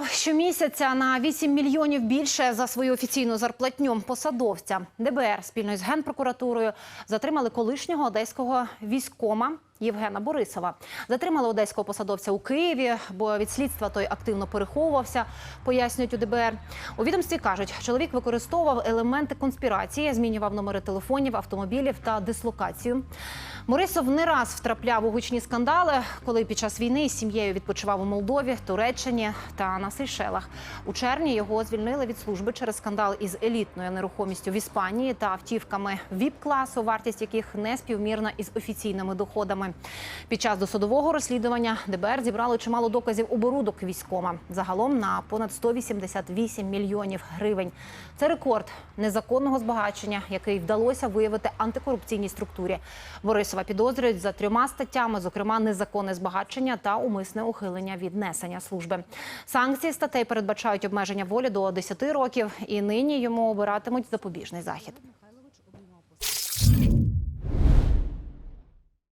отримав щомісяця на 8 мільйонів більше за свою офіційну зарплатню посадовця. ДБР спільно з генпрокуратурою затримали колишнього одеського військома Євгена Борисова. Затримали одеського посадовця у Києві, бо від слідства той активно переховувався, пояснюють у ДБР. У відомстві кажуть, чоловік використовував елементи конспірації, змінював номери телефонів, автомобілів та дислокацію. Борисов не раз втрапляв у гучні скандали, коли під час війни з сім'єю відпочивав у Молдові, Туреччині та на Сейшелах. У червні його звільнили від служби через скандал із елітною нерухомістю в Іспанії та автівками ВІП-класу, вартість яких не співмірна із офіційними доходами. Під час досудового розслідування ДБР зібрало чимало доказів оборудок військома. Загалом на понад 188 мільйонів гривень. Це рекорд незаконного збагачення, який вдалося виявити антикорупційній структурі. Борисова підозрюють за трьома статтями, зокрема незаконне збагачення та умисне ухилення від несення служби. Санкції статей передбачають обмеження волі до 10 років, і нині йому обиратимуть запобіжний захід.